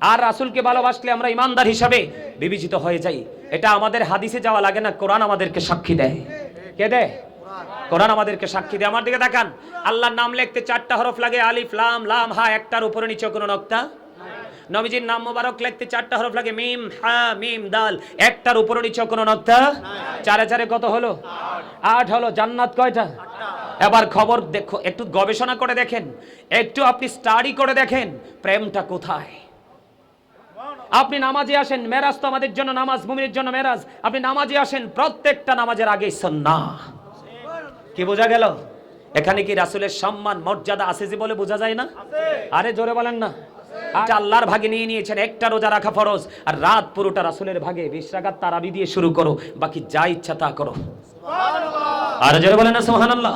আর রাসুলকে ভালোবাসলে আমরা ইমানদার হিসাবে বিবেচিত হয়ে যাই। এটা আমাদের হাদিসে যাওয়া লাগে না, কোরআন আমাদেরকে সাক্ষী দেয়। কে দেয়? কোরআন আমাদেরকে সাক্ষী দেয়। আমার দিকে দেখান আল্লাহর নাম লিখতে চারটা হরফ লাগে, আলিফ, লাম লাম, হা, একটার উপরে নিচে কোনো নক্তা? নবীজির নাম মোবারক লিখতে চারটা হরফ লাগে, মিম, হা, মিম, দাল, একটার উপরে নিচে কোনো নক্তা? চারে চারে কত হলো? আট হলো। জান্নাত কয়টা? এবার খবর দেখো, একটু গবেষণা করে দেখেন। একটু আপনি স্টাডি করে দেখেন, প্রেমটা কোথায়? আপনি নামাজে আসেন মেরাজ তো আমাদের জন্য নামাজ মুমিনের জন্য মেরাজ। আপনি নামাজে আসেন প্রত্যেকটা নামাজের আগে সন্না কি বোঝা গেল? এখানে কি রাসূলের সম্মান মর্যাদা আছে যে বলে বোঝা যায় না? আরে জোরে বলেন না। আল্লাহর ভাগে নিয়ে নিয়েছেন একটা রোজা রাখা ফরজ আর রাত পুরোটা রাসূলের ভাগে বিশ রাকাত তারাবি দিয়ে শুরু করো বাকি যা ইচ্ছা তা করো। আর জোরে বলেন না সুবহানাল্লাহ।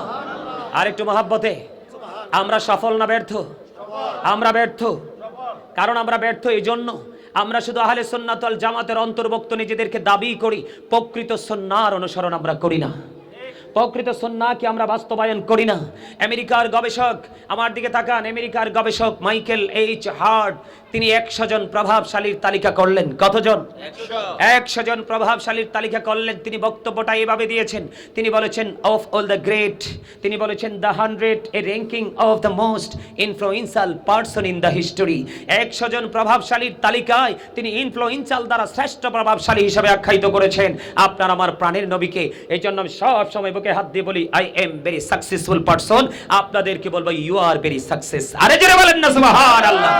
আর একটু মহাব্বতে আমরা সফল না ব্যর্থ? আমরা ব্যর্থ। কারণ আমরা ব্যর্থ এই জন্য। আমরা শুধু আহলে সন্ন্যাতল জামাতের অন্তর্ভুক্ত নিজেদেরকে দাবি করি, প্রকৃত সন্ন্যার অনুসরণ আমরা করি না। প্রকৃত সন্নাকে আমরা বাস্তবায়ন করি না? আমেরিকার গবেষক আমার দিকে তাকান আমেরিকার গবেষক মাইকেল এইচ হার্ড তিনি একশো জন প্রভাবশালীর তালিকা করলেন। কতজন? একশো। জন প্রভাবশালীর তালিকা করলেন। তিনি বক্তব্যটা এভাবে দিয়েছেন। তিনি বলেছেন অফ অল দ্য গ্রেট তিনি বলেছেন the hundred a ranking of the most influential person in the history একশো জন প্রভাবশালীর তালিকায় তিনি ইনফ্লুয়েন্সাল দ্বারা শ্রেষ্ঠ প্রভাবশালী হিসেবে আখ্যায়িত করেছেন। আপনার আমার প্রাণের নবীকে। এই জন্য আমি সব সময় বুকে হাত দিয়ে বলি I am very successful person আপনাদেরকে বলব ইউ আর ভেরি সাকসেস আরে জোরে বলেন না, সুবহানাল্লাহ।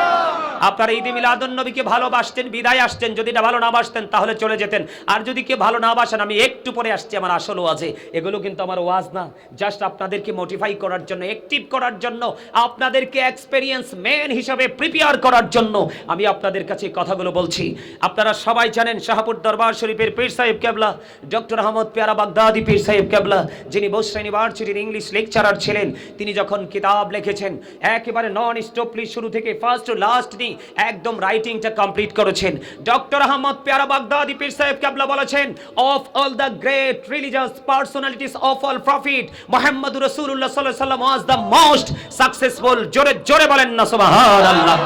আপনারা ঈদে মিলাদুন নবীকে ভালোবাসতেন, বিদায় আসতেন, যদি না ভালো না বাসতেন, তাহলে চলে যেতেন। আর যদি কে ভালো না বাসেন, আমি একটু পরে আসছি আমার আসল ওয়াজে। এগুলো কিন্তু আমার ওয়াজ না জাস্ট আপনাদেরকে মোটিফাই করার জন্য অ্যাক্টিভ করার জন্য, আপনাদেরকে এক্সপেরিয়েন্স ম্যান হিসাবে প্রিপেয়ার করার জন্য আমি আপনাদের কাছে কথাগুলো বলছি। আপনারা সবাই জানেন শাহপুর দরবার শরীফের পীর সাহেব কেবলা ডক্টর আহমদ পেয়ারা বাগদাদি পীর সাহেব কেবলা যিনি বোস ইউনিভার্সিটির ইংলিশ লেকচারার ছিলেন, তিনি যখন কিতাব লিখেছেন, একেবারে নন স্টপলি শুরু থেকে ফার্স্ট টু লাস্ট নি একদম রাইটিংটা কমপ্লিট করেছেন। ডক্টর আহমদ পেয়ারা বাগদাদি পীর সাহেব কেবলা বলেছেন of all the great religious personalities of all prophet Mohammad রাসূলুল্লাহ সাল্লাল্লাহু আলাইহি ওয়াসাল্লাম ওয়াজ দ্য মোস্ট সাকসেসফুল জোরে জোরে বলেন না, সুবহানাল্লাহ।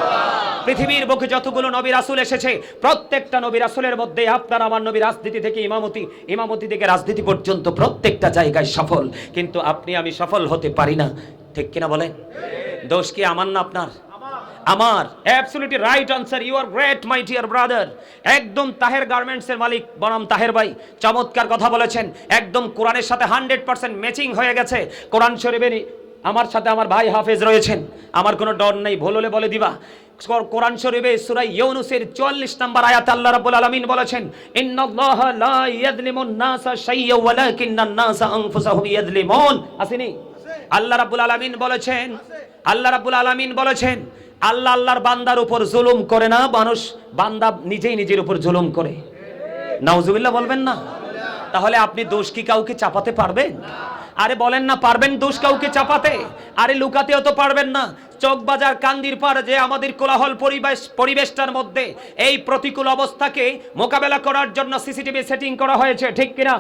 পৃথিবীর বুকে যতগুলো নবী রাসূল এসেছে, প্রত্যেকটা নবী রাসূলের মধ্যে আপনার আমার নবী রাজনীতি থেকে ইমামতি ইমামতি থেকে রাজনীতি পর্যন্ত প্রত্যেকটা জায়গায় সফল। কিন্তু আপনি আমি সফল হতে পারি না। ঠিক কিনা বলেন? দোষ কি আমার না আপনার? আমার absolutely right answer you are great my dear brother একদম তাহের গার্মেন্টসের মালিক বনাম তাহের ভাই। চমৎকার কথা বলেছেন। একদম কোরআনের সাথে হান্ড্রেড পার্সেন্ট ম্যাচিং হয়ে গেছে। কোরআন শরীফের আমার সাথে আমার ভাই হাফেজ রয়েছেন। আমার কোনো ডর নেই ভুল হলে বলে দিবা। কোরআন শরীফে সূরা ইউনুসের 44 নম্বর আয়াত আল্লাহ রাব্বুল আলামিন বলেছেন ইন্নাল্লাহা লা ইয়াযলিমুন নাসা শাইয়্যা ওয়ালাকিন্নান নাসা আনফুসাহুম ইয়াযলিমুন। আসেনি? আল্লাহ রাব্বুল আলামিন বলেছেন আল্লাহ রাব্বুল আলামিন বলেছেন আল্লাহ আল্লাহর বান্দার উপর জুলুম করে না, মানুষ বান্দা নিজেই নিজের উপর জুলুম করে। নাউজুবিল্লাহ বলবেন না? তাহলে আপনি দোষ কি কাউকে চাপাতে পারবেন? আরে বলেন না, পারবেন দোষ কাউকে চাপাতে? আরে লুকাতেও তো পারবেন না। চকবাজার কান্দির পার যে আমাদের কোলাহল পরিবেশ পরিবেশটার মধ্যে এই প্রতিকূল অবস্থাকে মোকাবেলা করার জন্য সিসিটিভি সেটিং করা হয়েছে, ঠিক কিনা?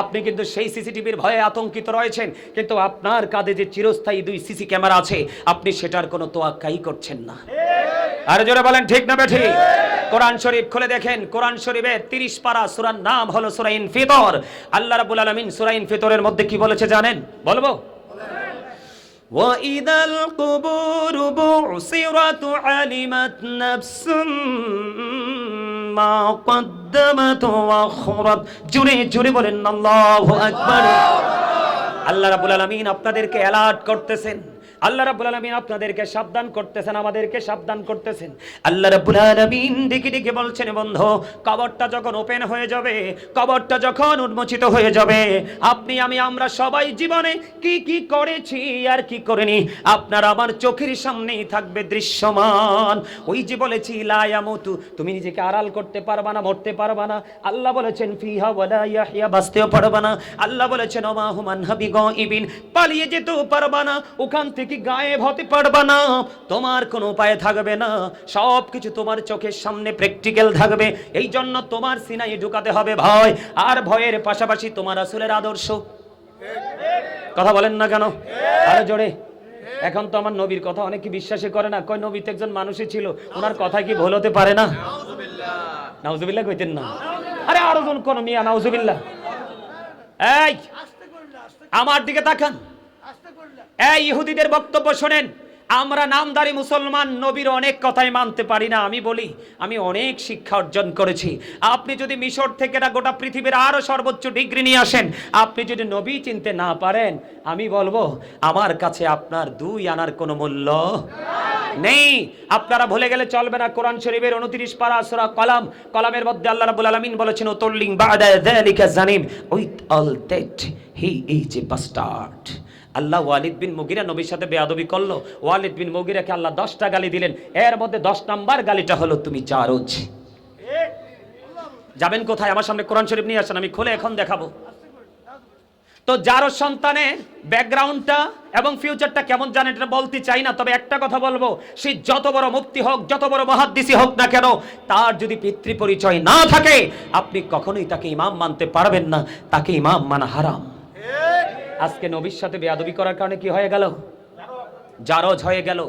আপনি কিন্তু সেই সিসিটিভির ভয়ে আতঙ্কিত রয়েছেন, কিন্তু আপনার কাঁধে যে চিরস্থায়ী দুই সিসি ক্যামেরা আছে, আপনি সেটার কোনো তোয়াক্কাই করছেন না। আর জোরে বলেন, ঠিক না বেঠি? কোরআন শরীফ খুলে দেখেন কোরআন শরীফের 30 পারা সূরার নাম হলো সূরা ইনফিতর আল্লাহ রাব্বুল আলামিন সূরা ইনফিতরের মধ্যে কি বলেছে জানেন বলবো وإذا القبور بعثرت علمت نفس ما قدمت وأخرت জুড়ে জুড়ে বলেন আল্লাহু আকবার আল্লাহ রাব্বুল আলামিন আপনাদেরকে অ্যালার্ট করতেছেন আল্লাহ রাব্বুল আলামিন আপনাদেরকে সাবধান করতেছেন, আমাদেরকে সাবধান করতেছেন। আল্লাহ রাব্বুল আলামিন ডেকে ডেকে বলছেন, বন্ধু, কবরটা যখন ওপেন হয়ে যাবে, কবরটা যখন উন্মোচিত হয়ে যাবে, আপনি, আমি, আমরা সবাই জীবনে কি কি করেছি আর কি করিনি? আপনার আমার চোখের সামনেই থাকবে দৃশ্যমান। ওই যে বলেছি লায়ামতু তুমি নিজেকে আড়াল করতে পারবা না, মরতে পারবা না। আল্লাহ বলেছেন, ফিহা ওয়ালা ইয়াহইয়া, বাঁচতেও পারবা না। আল্লাহ বলেছেন, ওমা হুমান হাবি গাইবিন পালিয়ে যেতেও পারবা না। ওখান থেকে গায়েব হতে পারবা না? তোমার কোনো উপায় থাকবে না। সব কিছু তোমার চোখের সামনে প্র্যাকটিক্যাল থাকবে। এই জন্য তোমার সিনাই ঢুকাতে হবে ভয় আর ভয়ের পাশাপাশি তোমার আসলের আদর্শ। কথা বলেন না কেন? আরও জোরে। এখন তো আমার নবীর কথা অনেকে বিশ্বাসই করে না। কয়, নবী তো একজন মানুষই ছিল। ওনার কথা কি ভুল হতে পারে না? নাউজুবিল্লাহ কইতেন না। আরে আরও জন কোন মিয়া, নাউজুবিল্লাহ। এই, আমার দিকে তাকান। এই ইহুদিদের বক্তব্য শোনেন, আমরা নামদারি মুসলমান নবীর অনেক কথাই মানতে পারি না, আমি বলি, আমি অনেক শিক্ষা অর্জন করেছি। আপনি যদি মিশর থেকে না গোটা পৃথিবীর আরও সর্বোচ্চ ডিগ্রি নিয়ে আসেন, আপনি যদি নবী চিনতে না পারেন, আমি বলব, আমার কাছে আপনার দুই আনার কোনো মূল্য নেই। আপনারা ভুলে গেলে চলবে না, কোরআন শরীফের উনত্রিশ পারা সূরা কলাম, কলামের মধ্যে আল্লাহ রাব্বুল আলামিন বলেছেন উতুল্লিং বাদা যালিকা জানিম, with all that he is a bastard. আল্লাহ ওয়ালিদ বিন মুগিরা নবীর সাথে বেয়াদবি করল। ওয়ালিদ বিন মুগিরাকে আল্লাহ দশটা গালি দিলেন। এর মধ্যে দশ নাম্বার গালিটা হলো, তুমি চারজ যাবেন কোথায়? আমার সামনে কোরআন শরীফ নিয়ে আসেন, আমি খুলে এখন দেখাবো। তো যার সন্তানের ব্যাকগ্রাউন্ডটা এবং ফিউচারটা কেমন জানেন এটা বলতে চাই না, তবে একটা কথা বলব, সে যত বড় মুক্তি হোক, যত বড় মহাদ্দিসি হোক না কেন, তার যদি পিতৃ পরিচয় না থাকে, আপনি কখনোই তাকে ইমাম মানতে পারবেন না। তাকে ইমাম মানা হারাম। আজকে নবীর সাথে বেয়াদবি করার কারণে কি হয়ে গেল? জারজ হয়ে গেল।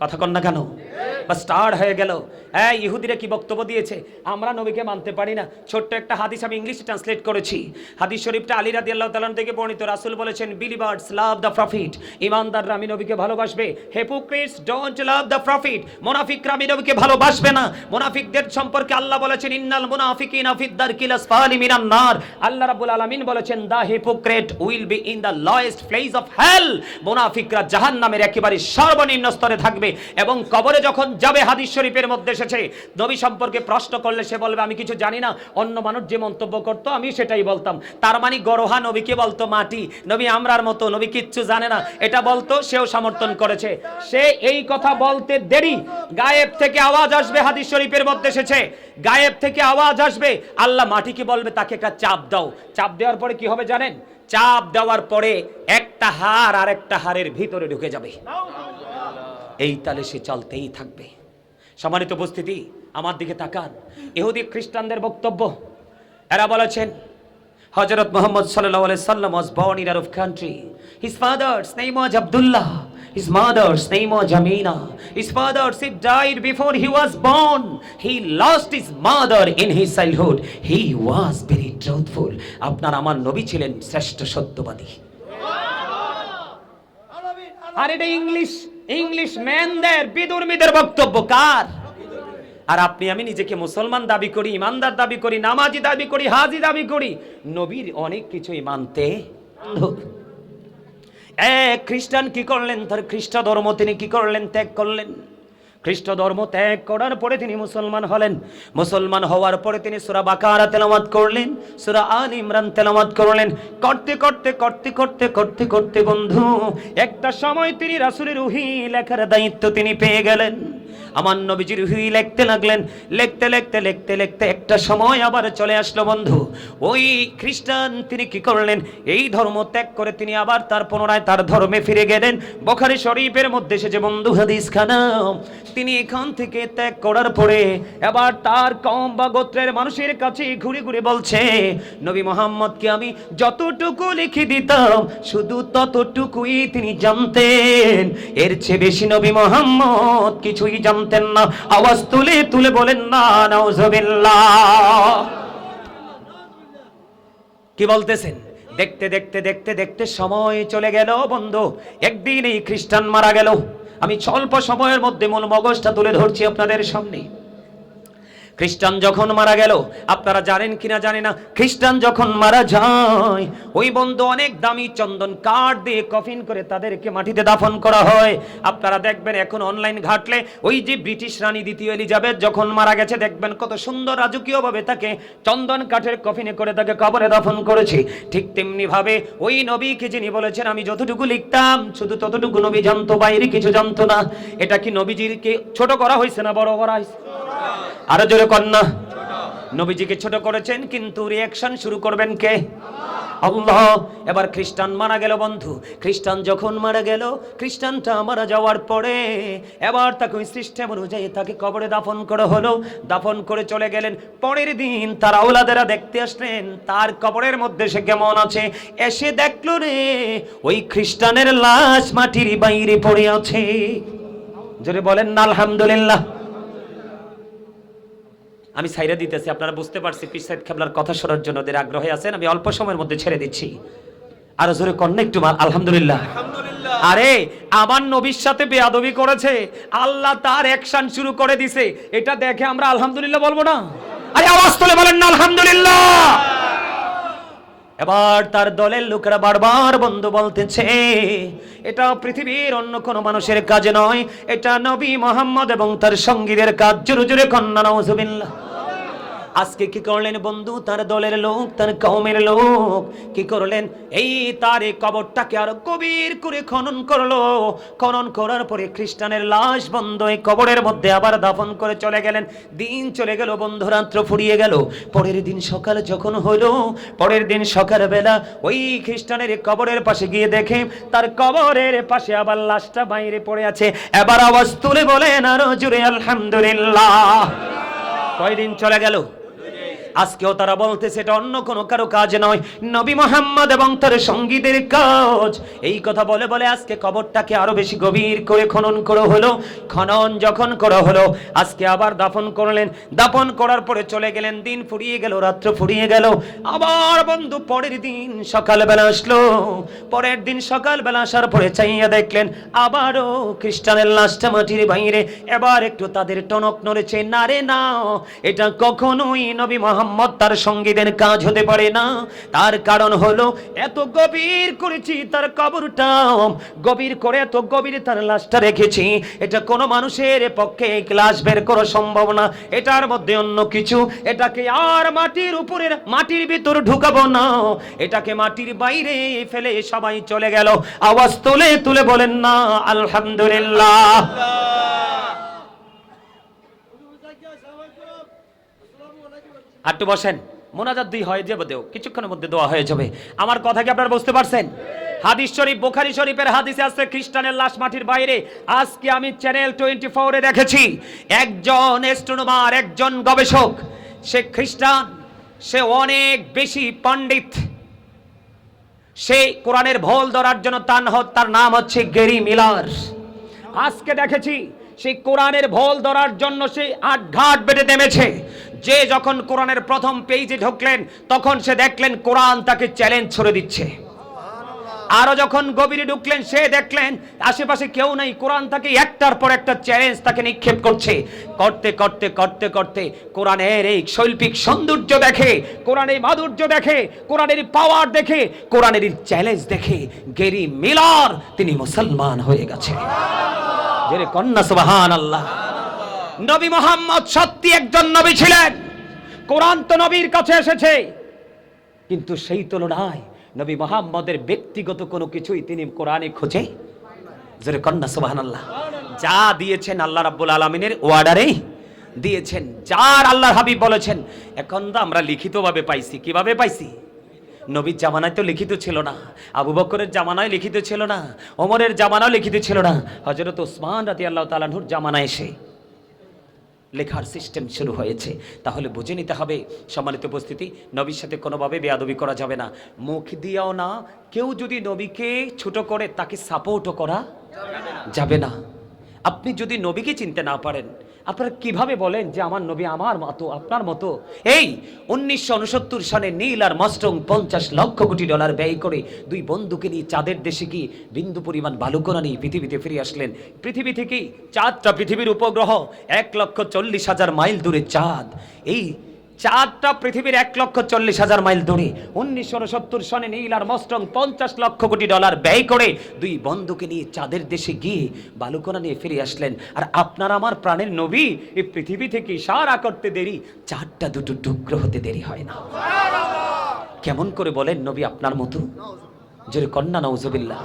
কথা কন না কেন? বা স্টার হয়ে গেল। হ্যাঁ ইহুদিরা কি বক্তব্য দিয়েছে? আমরা নবীকে মানতে পারি না। ছোট্ট একটা হাদিস আমি ইংলিশে ট্রান্সলেট করেছি। হাদিস শরীফটা আলী রাদি আল্লাহ তালান থেকে বর্ণিত। রাসুল বলেছেন বিলিভার্স লাভ দ্য প্রফিট ইমানদাররা আমি নবীকে ভালোবাসবে। Hypocrites don't love the prophet মোনাফিকরা আমি নবীকে ভালোবাসবে না। মোনাফিকদের সম্পর্কে আল্লাহ বলেছেন, ইন্নাল মুনাফিকিনা ফিদ দারকিল আসফালি মিনান নার। আল্লাহ রাব্বুল আলামিন বলেছেন the hypocrite will be in the lowest place of hell মোনাফিকরা জাহান্নামের একেবারে সর্বনিম্ন স্তরে থাকবে এবং কবরে যখন যাবে হাদিস শরীফের মধ্যে এসেছে। নবী সম্পর্কে প্রশ্ন করলে সে বলবে, আমি কিছু জানি না, অন্য মানুষ যে মন্তব্য করতো, আমি সেটাই বলতাম। তার মানে গরহা নবীকে বলতো, মাটি, নবী আমরার মতো, নবী কিচ্ছু জানে না। এটা বলতো, সেও সমর্থন করেছে। সে এই কথা বলতে দেরি। গায়েব থেকে আওয়াজ আসবে, হাদিস শরীফের মধ্যে এসেছে। গায়েব থেকে আওয়াজ আসবে, আল্লাহ মাটিকে বলবে, তাকে একটা চাপ দাও। চাপ দেওয়ার পরে কি হবে জানেন? চাপ দেওয়ার পরে একটা হার আর একটা হারের ভিতরে ঢুকে যাবে। এই তালে সে চলতেই থাকবে সম্মানিত উপস্থিতি আমার দিকে তাকান ইহুদি খ্রিস্টানদের বক্তব্য এরা বলেছেন হজরত মোহাম্মদ সাল্লাহ সাল্লাম was born in Arab country. His father's name was Abdullah. His mother's name was Amina. His father she died before he was born. He lost his mother in his childhood. He was very truthful. আপনার আমার নবী ছিলেন শ্রেষ্ঠ সত্যবাদী আর এটা English English ম্যানদের বিদুর্মীদের বক্তব্য কার? আর আপনি, আমি নিজেকে মুসলমান দাবি করি, ইমানদার দাবি করি, নামাজি দাবি করি, হাজি দাবি করি, নবীর অনেক কিছুই মানতে এ খ্রিস্টান কি করলেন? তার খ্রিস্ট ধর্ম তিনি কি করলেন? ত্যাগ করলেন। খ্রিস্ট ধর্ম ত্যাগ করার পরে তিনি মুসলমান হলেন। মুসলমান হওয়ার পরে তিনি সুরা বাকারা তেলামাত করলেন, সুরা আল ইমরান তেলামাত করলেন। করতে করতে করতে করতে করতে করতে বন্ধু, একটা সময় তিনি রাসুলের উহি লেখার দায়িত্ব তিনি পেয়ে গেলেন। আমার নবীজির হুই লিখতে লাগলেন, লিখতে লিখতে লিখতে লিখতে একটা সময় আবার চলে আসলো বন্ধু। ওই খ্রিস্টান তিনি কি করলেন? এই ধর্ম ত্যাগ করে তিনি আবার তার পুনরায় তার ধর্মে ফিরে গেলেন। বখারি শরীফের মধ্যে এসে যে বন্ধু হাদিস খানা তিনি এখান থেকে ত্যাগ করার পরে এবার তার কম বা গোত্রের মানুষের কাছে ঘুরে ঘুরে বলছে, নবী মোহাম্মদকে আমি যতটুকু লিখে দিতাম, শুধু ততটুকুই তিনি জানতেন। এর চেয়ে বেশি নবী মোহাম্মদ কিছুই জানতেন না। আওয়াজ তুলে তুলে বলেন, না, নাউজুবিল্লাহ। কি বলতেছেন? দেখতে দেখতে দেখতে দেখতে সময় চলে গেল, বন্ধু। একদিন এই খ্রিস্টান মারা গেল। আমি স্বল্প সময়ের মধ্যে মূল মগজটা তুলে ধরছি আপনাদের সামনে। খ্রিস্টান যখন মারা গেল, আপনারা জানেন কিনা জানে না, খ্রিস্টান যখন মারা যায়, ওই বন্ধু অনেক দামি চন্দন কাঠ দিয়ে কফিন করে তাদেরকে মাটিতে দাফন করা হয়। আপনারা দেখবেন এখন অনলাইন ঘাটলে ওই যে ব্রিটিশ রানী দ্বিতীয় এলিজাবেথ যখন মারা গেছে, দেখবেন কত সুন্দর রাজকীয় ভাবে তাকে চন্দন কাঠের কফিনে করে তাকে কবরে দাফন করেছে। ঠিক তেমনি ভাবে ওই নবীকে যিনি বলেছেন, আমি যতটুকু লিখতাম, শুধু ততটুকু নবী জানতো, বাইরে কিছু জানতো না। এটা কি নবীজিকে ছোট করা হয়েছে না বড় করা হয়েছে আরও জোরে কন্যা নবীজিকে ছোট করেছেন, কিন্তু রিয়াকশন শুরু করবেন কে? আল্লাহ, এবার খ্রিস্টান মারা গেল বন্ধু। খ্রিস্টান যখন মারা গেল, খ্রিস্টানটা মারা যাওয়ার পরে এবার তাকে ওই সিস্টেম অনুযায়ী তাকে কবরে দাফন করা হলো। দাফন করে চলে গেলেন। পরের দিন তার আওলাদেরা দেখতে আসলেন, তার কবরের মধ্যে সে কেমন আছে? এসে দেখল রে, ওই খ্রিস্টানের লাশ মাটির বাইরে পড়ে আছে। জোরে বলেন আলহামদুলিল্লাহ। আমি সাইরা দিতেছি আপনারা বুঝতে পারছি পিস সাইড খেবলার কথা শোনার জন্য ওদের আগ্রহে আছেন আমি অল্প সময়ের মধ্যে ছেড়ে দিচ্ছি। আরও জোরে কন্যা একটু আলহামদুলিল্লাহ। আরে আমার নবীর সাথে বেয়াদবি করেছে আল্লাহ তার অ্যাকশন শুরু করে দিছে এটা দেখে আমরা আলহামদুলিল্লাহ বলব না? আরে আওয়াজ তুলে বলেন না আলহামদুলিল্লাহ। এবার তার দলের লোকেরা বারবার বন্ধু বলতেছে, এটা পৃথিবীর অন্য কোনো মানুষের কাজ নয়, এটা নবী মোহাম্মদ এবং তার সঙ্গীদের কাজ। জোরে জোরে কন্যা নওজুবিল্লাহ আজকে কি করলেন বন্ধু? তার দলের লোক, তার কওমের লোক কি করলেন? এই তার এই কবরটাকে আরও গভীর করে খনন করল। খনন করার পরে খ্রিস্টানের লাশ বন্ধ এই কবরের মধ্যে আবার দাফন করে চলে গেলেন। দিন চলে গেল, বন্ধু, রাত্র ফুরিয়ে গেল। পরের দিন সকাল যখন হলো পরের দিন সকালবেলা ওই খ্রিস্টানের কবরের পাশে গিয়ে দেখে তার কবরের পাশে আবার লাশটা বাইরে পড়ে আছে। এবার আওয়াজ তুলে বলেন আরও জুড়ে আলহামদুলিল্লাহ। কয়দিন চলে গেল? আজকেও তারা বলতেছে, এটা অন্য কোনো কারও কাজ নয়। নবী মোহাম্মদ এবং তার সঙ্গীদের কাজ। এই কথা বলে বলে আজকে কবরটাকে আরও বেশি গভীর করে খনন করা হলো। খনন যখন করা হলো, আজকে আবার দাফন করলেন। দাফন করার পরে চলে গেলেন, দিন ফুরিয়ে গেল, রাত্র ফুরিয়ে গেল। আবার বন্ধু, পরের দিন সকালবেলা আসলো। পরের দিন সকালবেলা আসার পরে চাইয়া দেখলেন, আবারও খ্রিস্টানের লাশটা মাটির বাইরে। এবার একটু তাদের টনক নড়েছে। না রে, না, এটা কখনোই নবী মোহাম্মদ তার সঙ্গীদের কাজ হতে পারে না। তার কারণ হলো, এত গভীর করেছি তার কবরটা। গভীর করে এত গভীর তার লাশটা রেখেছি। এটা কোনো মানুষের পক্ষে লাশ বের করা সম্ভব না। এটার মধ্যে অন্য কিছু। এটাকে আর মাটির উপরের, মাটির ভিতর ঢুকাবো না। এটাকে মাটির বাইরে ফেলে সবাই চলে গেল। আওয়াজ তুলে তুলে বলেন না, আলহামদুলিল্লাহ। একটু বসেন, মোনাজাত দুই হয়ে যাবে দেও কিছুক্ষণের মধ্যে দোয়া হয়ে যাবে। আমার কথা কি আপনারা বুঝতে পারছেন? হাদিস শরীফ, বোখারি শরীফের হাদিসে আছে, খ্রিস্টানের লাশ মাটির বাইরে। আজকে আমি চ্যানেল টোয়েন্টি ফোরে দেখেছি, একজন এস্ট্রোনমার একজন গবেষক, সে খ্রিস্টান, সে অনেক বেশি পণ্ডিত। সে কোরআনের ভোল ধরার জন্য হ- তার নাম হচ্ছে গেরি মিলার। আজকে দেখেছি সেই কোরআনের ভোল ধরার জন্য সে আট ঘাট বেটে নেমেছে। যে যখন কোরআনের প্রথম পেজে ঢুকলেন, তখন সে দেখলেন কোরআন তাকে চ্যালেঞ্জ ছড়ে দিচ্ছে। আরও যখন গভীরে ঢুকলেন, সে দেখলেন আশেপাশে কেউ নাই, কোরআন তাকে একটার পর একটা চ্যালেঞ্জ তাকে নিক্ষেপ করছে। করতে করতে করতে করতে কোরআনের এই শৈল্পিক সৌন্দর্য দেখে, কোরআনের মাধুর্য দেখে, কোরআনের পাওয়ার দেখে, কোরআনের চ্যালেঞ্জ দেখে গেরি মিলার তিনি মুসলমান হয়ে গেছে। কন্যা সুবাহান আল্লাহ নবী মোহাম্মদ সত্যি একজন নবী ছিলেন। কোরআন তো নবীর কাছে এসেছে। কিন্তু সেই তুলনায় নবী মোহাম্মদের ব্যক্তিগত কোনো কিছুই তিনি কোরআনে খোঁজে জোরে কন্যা সুবাহান আল্লাহ যা দিয়েছেন আল্লাহ রাব্বুল আলমিনের ওয়ার্ডারে, দিয়েছেন যার আল্লাহর হাবিব বলেছেন, এখন তো আমরা লিখিতভাবে পাইছি। কীভাবে পাইছি? নবীর জামানায় তো লিখিত ছিল না, আবু বকরের জামানায় লিখিত ছিল না, ওমরের জামানাও লিখিত ছিল না। হজরত ওসমান রাতি আল্লাহ তালাহুর জামানায় এসে লেখার সিস্টেম শুরু হয়েছে। তাহলে বুঝে নিতে হবে, সম্মানিত উপস্থিতি, নবীর সাথে কোনোভাবে বেয়াদবি করা যাবে না। মুখ দিয়েও না, কেউ যদি নবীকে ছোট করে তাকে সাপোর্টও করা যাবে না। আপনি যদি নবীকে চিনতে না পারেন, আপনারা কীভাবে বলেন যে আমার নবী আমার মতো, আপনার মতো? এই, উনিশশো উনসত্তর সালে নীল আর মস্টং পঞ্চাশ লক্ষ কোটি ডলার ব্যয় করে দুই বন্ধুকে নিয়ে চাঁদের দেশে কি বিন্দু পরিমাণ বালুকণা নিয়ে পৃথিবীতে ফিরে আসলেন। পৃথিবী থেকেই চাঁদটা পৃথিবীর উপগ্রহ এক লক্ষ চল্লিশ হাজার মাইল দূরে চাঁদ। এই চাঁদটা পৃথিবীর এক লক্ষ চল্লিশ হাজার মাইল দূরে। উনিশশো উনসত্তর সনে নীল আর মস্টং পঞ্চাশ লক্ষ কোটি ডলার ব্যয় করে দুই বন্ধুকে নিয়ে চাঁদের দেশে গিয়ে বালুকোনা নিয়ে ফিরে আসলেন। আর আপনার আমার প্রাণের নবী, এই পৃথিবী থেকে সারা করতে দেরি চারটা দুটো টুকরো হতে দেরি হয় না। কেমন করে বলেন নবী আপনার মতো? জোরে কন্যা নৌজবিল্লা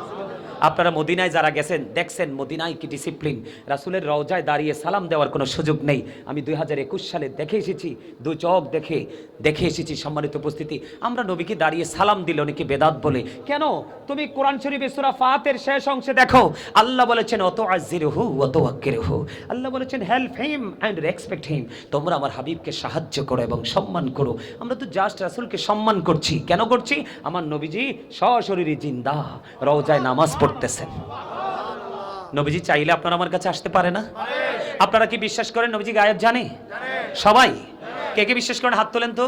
আপনারা মদিনায় যারা গেছেন, দেখছেন মদিনায় কি ডিসিপ্লিন রাসুলের রওজায় দাঁড়িয়ে সালাম দেওয়ার কোনো সুযোগ নেই। আমি দুই হাজার একুশ সালে দেখে এসেছি, দু চোখ দেখে দেখে এসেছি সম্মানিত উপস্থিতি। আমরা নবীকে দাঁড়িয়ে সালাম দিল নাকি বেদাত বলে, কেন? তুমি কোরআন শরীফে সূরা ফাতের শেষ অংশে দেখো। আল্লাহ বলেছেন অত আজির হু অত আক্কের হু আল্লাহ বলেছেন help him and respect him তোমরা আমার হাবিবকে সাহায্য করো এবং সম্মান করো। আমরা তো জাস্ট রাসুলকে সম্মান করছি। কেন করছি? আমার নবীজি সশরীরে জিন্দা, রওজায় নামাজ পড়তেছেন নবীজি চাইলে আপনারা আমার কাছে আসতে পারে না। আপনারা কি বিশ্বাস করেন নবীজি গায়েব জানে? সবাই? কে কে বিশ্বাস করেন? হাত তোলেন তো।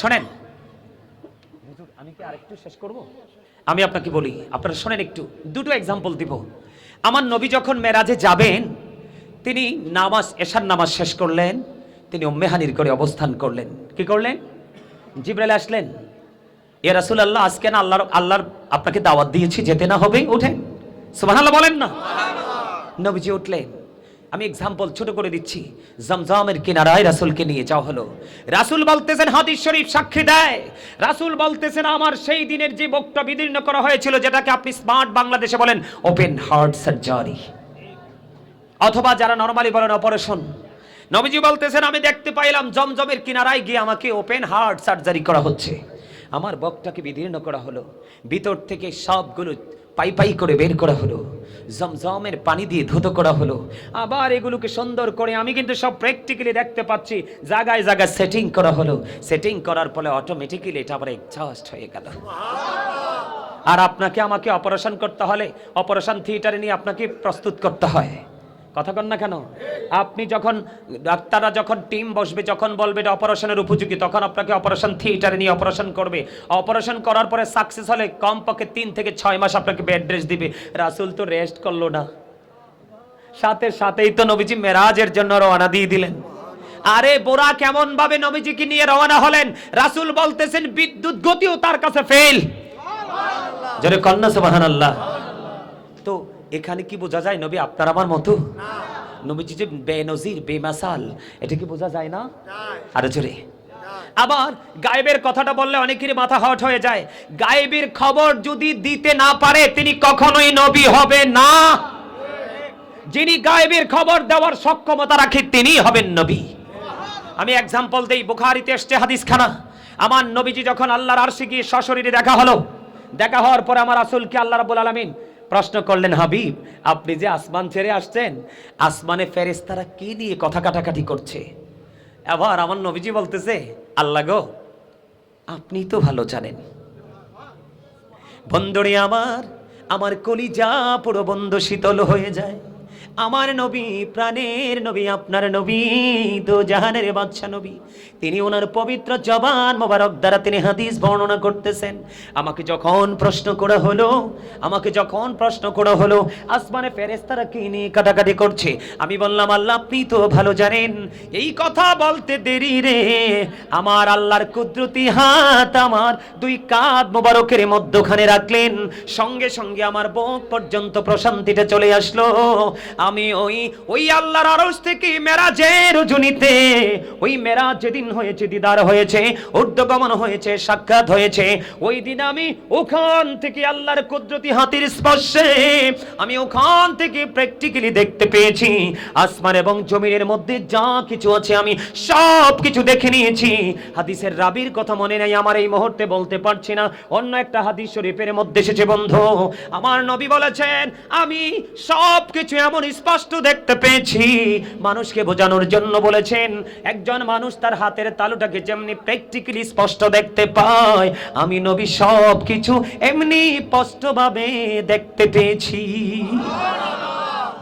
শোনেন। আমি কি আরেকটু শেষ করব? আমি আপনাকে বলি আপনারা শোনেন একটু দুটো এক্সাম্পল দিব। আমার নবী যখন মেরাজে যাবেন তিনি নামাজ এশার নামাজ শেষ করলেন তিনি উম্মেহানির করে অবস্থান করলেন। কি করলেন? জিব্রাইল আসলেন। এ রাসূল আল্লাহ আজকে না আল্লাহর আল্লাহর আপনাকে দাওয়াত দিয়েছি যেতে না হবে উঠেন। সুবহানাল্লাহ বলেন না। নবীজি উঠলেন। আমি এক্সাম্পল ছোট করে দিচ্ছি। জমজমের কিনারায় রাসূলকে নিয়ে যাওয়া হলো। রাসূল বলতেছেন, হাদিস শরীফ সাক্ষী দেয়। রাসূল বলতেছেন, আমার সেই দিনের যে বক্তা বিদীর্ণ করা হয়েছিল, যেটাকে আপনি স্মার্ট বাংলাদেশে বলেন ওপেন হার্ট সার্জারি অথবা যারা নরমালি বলেন অপারেশন নবীজি বলতেছেন, আমি দেখতে পাইলাম জমজমের কিনারায় গিয়ে আমাকে ওপেন হার্ট সার্জারি করা হচ্ছে। আমার বকটাকে বিদীর্ণ করা হলো। ভিতর থেকে সবগুলো পাই পাই করে বের করা হলো। জমজমের পানি দিয়ে ধুত করা হলো। আবার এগুলোকে সুন্দর করে আমি কিন্তু সব প্র্যাকটিক্যালি দেখতে পাচ্ছি। জায়গায় জায়গায় সেটিং করা হলো। সেটিং করার ফলে অটোমেটিক্যালি এটা আবার এক্সস্ট হয়ে গেল। আর আপনাকে আমাকে অপারেশন করতে হলে অপারেশন থিয়েটারে নিয়ে আপনাকে প্রস্তুত করতে হয়। কথা কন না কেন? আপনি যখন ডাক্তাররা যখন টিম বসবে যখন বলবে এটা অপারেশনের উপযোগী তখন আপনাকে অপারেশন থিয়েটারে নিয়ে অপারেশন করবে। অপারেশন করার পরে সাকসেস হলে কমপক্ষে তিন থেকে ছয় মাস আপনাকে বেড রেস্ট দিবে। রাসুল তো রেস্ট করল না। সাথে সাথেই তো নবীজি মেরাজের জন্য রওনা দিয়ে দিলেন। আরে বোরা কেমন ভাবে নবীজিকে নিয়ে রওনা হলেন? রাসূল বলতেছেন বিদ্যুৎ গতিও তার কাছে ফেল জোরে কন্যা সুবহানাল্লাহ। তো এখানে কি বোঝা যায় নবী? আপনার আমার মতো? নবীজি যে বেনজির বেমাসাল এটা কি বোঝা যায় না? আরে জোরে। আবার গায়েবের কথাটা বললে অনেকেরই মাথা হট হয়ে যায়। গায়েবের খবর যদি দিতে না পারে তিনি কখনোই নবী হবে না। যিনি গায়েবের খবর দেওয়ার সক্ষমতা রাখে তিনি হবেন নবী। আমি এক্সাম্পল দেই বুখারিতে এসছে হাদিস খানা আমার নবীজি যখন আল্লাহর আরশে গিয়ে সশরীরে দেখা হলো দেখা হওয়ার পরে আমার রাসূলকে আল্লাহ রাব্বুল আলামিন প্রশ্ন করলেন, হাবিব, আপনি যে আসমান ছেড়ে আসছেন, আসমানে ফেরেস্তারা কি নিয়ে কথা কাটাকাটি করছে? আবার আমার নবীজি বলতেছে, আল্লাহ গো, আপনি তো ভালো জানেন। বন্দরে আমার আমার কলিজা পুরো বন্ধ শীতল হয়ে যায়। আমার নবী, প্রাণের নবী, আপনার নবী, দো জাহানের বাদশা নবী। তিনি ওনার পবিত্র জবান মোবারক দ্বারা তিনি হাদিস বর্ণনা করতেছেন। আমাকে যখন প্রশ্ন করা হলো, আমাকে যখন প্রশ্ন করা হলো, আসমানে ফেরেস্তারা কি নিয়ে কাটাকাটি করছে? আমি বললাম, আল্লাহ, আপনি তো ভালো জানেন। এই কথা বলতে দেরি রে। আমার আল্লাহর কুদরতি হাত আমার দুই কাঁধ মোবারকের মধ্যখানে রাখলেন। সঙ্গে সঙ্গে আমার বুক পর্যন্ত প্রশান্তিটা চলে আসলো। আমি ওই ওই আল্লাহর আরশ থেকে মেরাজের রজনীতে ওই মেরাজ যেদিন হয়েছে, দিদার হয়েছে, ঊর্ধ্বগমন হয়েছে, সাক্ষাৎ হয়েছে, ওই দিন আমি ওখান থেকে আল্লাহর কুদরতি হাতের স্পর্শে, আমি ওখান থেকে প্র্যাকটিক্যালি দেখতে পেয়েছি, আসমান এবং জমিনের মধ্যে যা কিছু আছে আমি সব কিছু দেখে নিয়েছি। হাদিসের রাবির কথা মনে নেই, আমার এই মুহূর্তে বলতে পারছি না। অন্য একটা হাদিস শরীফের মধ্যে এসেছে, বন্ধু, আমার নবী বলেছেন, আমি সব কিছু এমন স্পষ্ট দেখতে পেয়েছি। মানুষকে বোঝানোর জন্য বলেছেন, একজন মানুষ তার হাতের তালুটাকে যেমনি প্র্যাকটিক্যালি স্পষ্ট দেখতে পায়, আমি নবী সব কিছু এমনি স্পষ্টভাবে দেখতে পেয়েছি।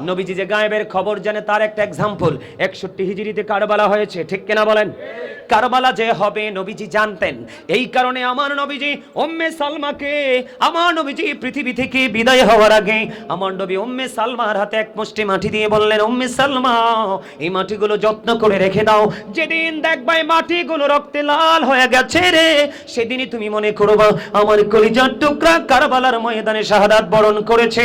নবীজি যে গায়েবের খবর জানে, তার একটা এক্সাম্পল একষট্টি হিজড়িতে কারবালা হয়েছে, ঠিক কিনা বলেন? কারবালা যে হবে, নবীজি জানতেন। এই কারণে আমার নবীজি ওম্মে সালমাকে, আমার নবীজি পৃথিবী থেকে বিদায় হওয়ার আগে আমার নবী ওম্মে সালমার হাতে এক মুষ্টি মাটি দিয়ে বললেন ওম্মে সালমা, এই মাটিগুলো যত্ন করে রেখে দাও। যেদিন দেখবা এই মাটিগুলো রক্তে লাল হয়ে গেছে রে, সেদিনই তুমি মনে করবা, আমার কলিজার টুকরা কারবালার ময়দানে শাহাদাত বরণ করেছে।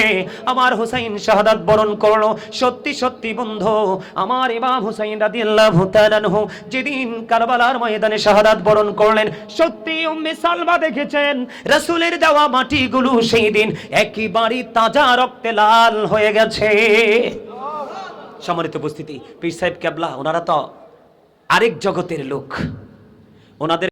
আমার হুসাইন শাহাদাত বরণ করল সত্যি সত্যি বন্ধু, আমার ইমাম হুসাইন রাদিয়াল্লাহু তাআলা আনহু যেদিন কারবালার ময়দানে শাহাদাত বরণ করলেন, সত্যি উম্মে সালমা দেখেছেন, রাসূলের দেওয়া মাটিগুলো সেই দিন একেবারে তাজা রক্তে লাল হয়ে গেছে। সম্মানিত উপস্থিতি, পীর সাহেব কেবলা, ওনারা তো আরেক জগতের লোক। ওনাদের